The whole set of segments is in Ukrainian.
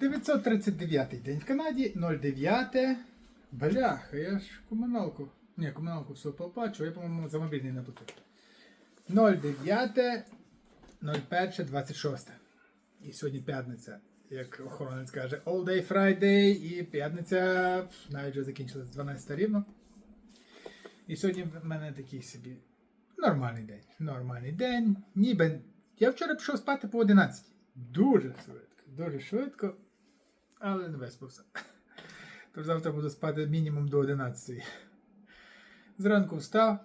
939 день в Канаді, 09. Бляха, я ж комуналку. Ні, комуналку все поплачу, я, по-моєму, за мобільний не платив. 09, 01, 26. І сьогодні п'ятниця, як охоронець каже, All Day Friday і п'ятниця навіть вже закінчилась 12 рівно. І сьогодні в мене такий собі нормальний день. Нормальний день. Ніби. Я вчора пішов спати по 11. Дуже швидко, дуже швидко, але не виспався. Тож завтра буду спати мінімум до 11. Зранку встав.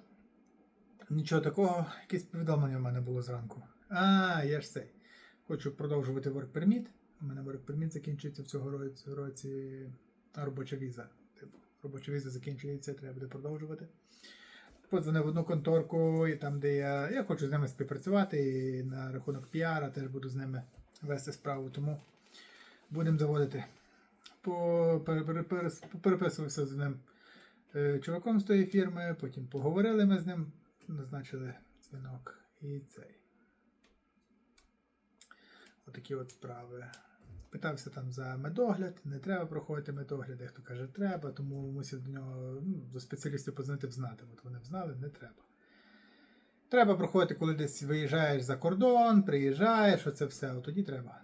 Нічого такого, якесь повідомлення в мене було зранку. А, я ж цей. Хочу продовжувати work permit. У мене work permit закінчується в цього році, робоча віза. Типу, робоча віза закінчується, треба буде продовжувати. Подзвонив в одну конторку, і там, де я. Я хочу з ними співпрацювати, і на рахунок піара теж буду з ними вести справу. Тому будемо заводити. По, пере- пере- пере- переписувався з ним е, чуваком з тої фірми, потім поговорили ми з ним, назначили дзвінок і цей. Отакі от справи. Питався там за медогляд, не треба проходити медогляд, дехто каже, треба, тому мусив до нього ну, до спеціалістів познати взнати. От вони взнали, не треба. Треба проходити, коли десь виїжджаєш за кордон, приїжджаєш, оце все, от тоді треба.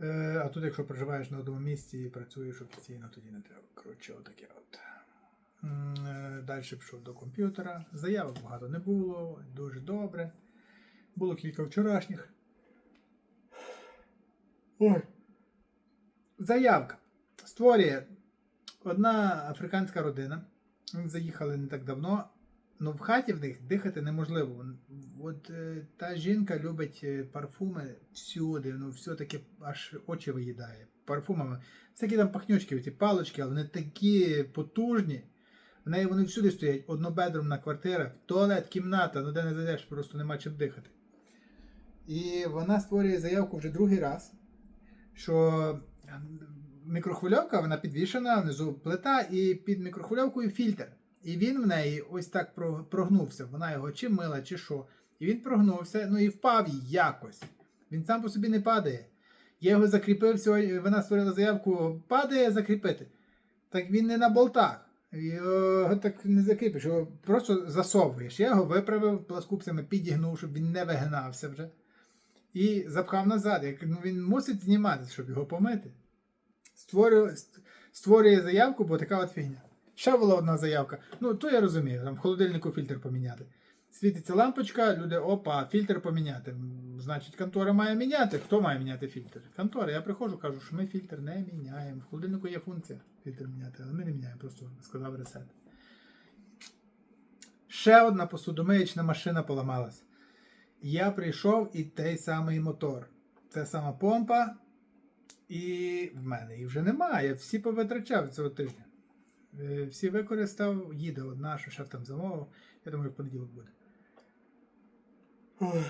Е, а тут, якщо проживаєш на одному місці і працюєш офіційно, тоді не треба. Коротше, отаке от. Далі пішов до комп'ютера. Заявок багато не було, дуже добре. Було кілька вчорашніх. Ой. Заявка. Створює одна африканська родина. Заїхали не так давно. Ну, в хаті в них дихати неможливо. От е, та жінка любить е, парфуми всюди, ну все таке аж очі виїдає. Парфумами. Всякі там пахнючки, ці палочки, але вони такі потужні. В неї вони всюди стоять, однобедрумна квартира, туалет, кімната, ну де не зайдеш, просто нема чим дихати. І вона створює заявку вже другий раз, що мікрохвильовка вона підвішена, внизу плита, і під мікрохвильовкою фільтр. І він в неї ось так прогнувся. Вона його чи мила, чи що. І він прогнувся, ну і впав їй якось. Він сам по собі не падає. Я його закріпив сьогодні, вона створила заявку, падає закріпити. Так він не на болтах. Його так не закріпиш, його просто засовуєш. Я його виправив пласкупцями, підігнув, щоб він не вигинався вже. І запхав назад. Як, ну, він мусить зніматися, щоб його помити. Створює, створює заявку, бо така от фігня. Ще була одна заявка. Ну, то я розумію, там в холодильнику фільтр поміняти. Світиться лампочка, люди, опа, фільтр поміняти. Значить, контора має міняти. Хто має міняти фільтр? Контора. Я приходжу, кажу, що ми фільтр не міняємо. В холодильнику є функція фільтр міняти, але ми не міняємо, просто сказав ресет. Ще одна посудомиючна машина поламалась. Я прийшов і той самий мотор. Це сама помпа, і в мене їх вже немає. Всі повитрачав цього тижня. Е, Всі використав, їде одна, що шеф там замовив. Я думаю, в понеділок буде. Ой.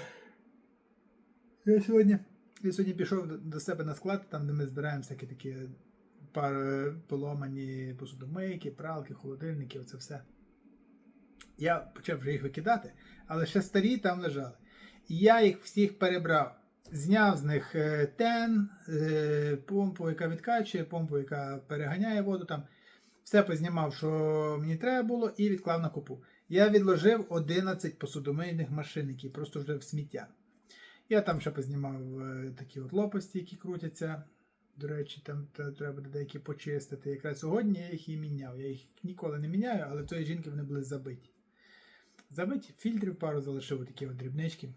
Я сьогодні, я сьогодні пішов до, себе на склад, там, де ми збираємо всякі такі пар, е, поломані посудомийки, пралки, холодильники, оце все. Я почав вже їх викидати, але ще старі там лежали. І я їх всіх перебрав. Зняв з них е, тен, е, помпу, яка відкачує, помпу, яка переганяє воду там. Все познімав, що мені треба було, і відклав на купу. Я відложив 11 посудомийних машин, які просто вже в сміття. Я там ще познімав е, такі от лопасті, які крутяться. До речі, там треба деякі почистити. Якраз сьогодні я їх і міняв. Я їх ніколи не міняю, але в тої жінки вони були забиті. Забиті, фільтрів пару залишив, такі от дрібнички.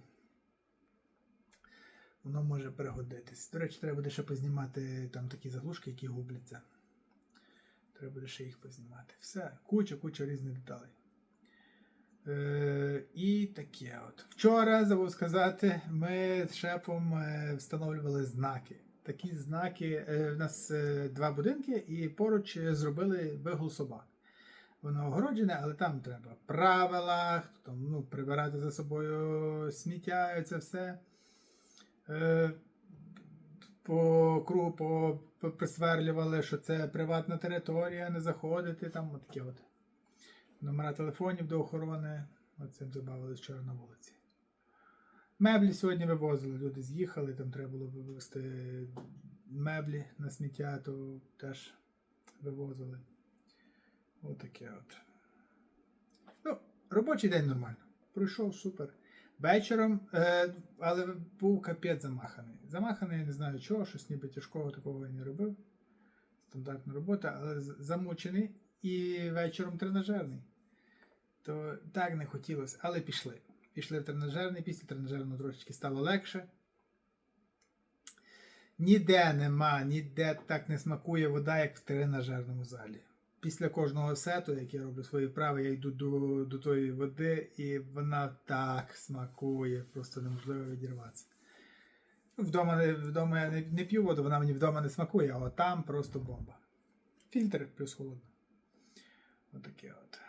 Воно може пригодитись. До речі, треба буде ще познімати там такі заглушки, які губляться. Треба буде ще їх познімати. Все, куча, куча різних деталей. Е, і таке от. Вчора, забув сказати, ми з шефом е, встановлювали знаки. Такі знаки. Е, в нас е, два будинки, і поруч зробили вигул собак. Воно огороджене, але там треба правила, хто там, ну, прибирати за собою сміття це все. Е, по по- присверлювали, що це приватна територія, не заходити, там от такі от. Номера телефонів до охорони. Оцим забавили вчора на вулиці. Меблі сьогодні вивозили, люди з'їхали, там треба було вивезти меблі на сміття, то теж вивозили. Отаке от. Ну, робочий день нормально. Пройшов супер. Вечором, е, але був капець замаханий. Замаханий, я не знаю чого, щось ніби тяжкого такого я не робив. Стандартна робота, але замучений і вечором тренажерний. То так не хотілося, але пішли. Пішли в тренажерний, після тренажерного трошечки стало легше. Ніде нема, ніде так не смакує вода, як в тренажерному залі. Після кожного сету, як я роблю свої вправи, я йду до, до тої води, і вона так смакує, просто неможливо відірватися. Вдома, вдома я не, не п'ю воду, вона мені вдома не смакує, а там просто бомба. Фільтр плюс холодно. Отаке от.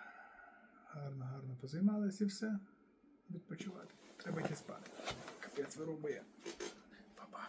Гарно, гарно позаймалися і все. Відпочивати. Треба йти спати. Капець вирубує. Па-па.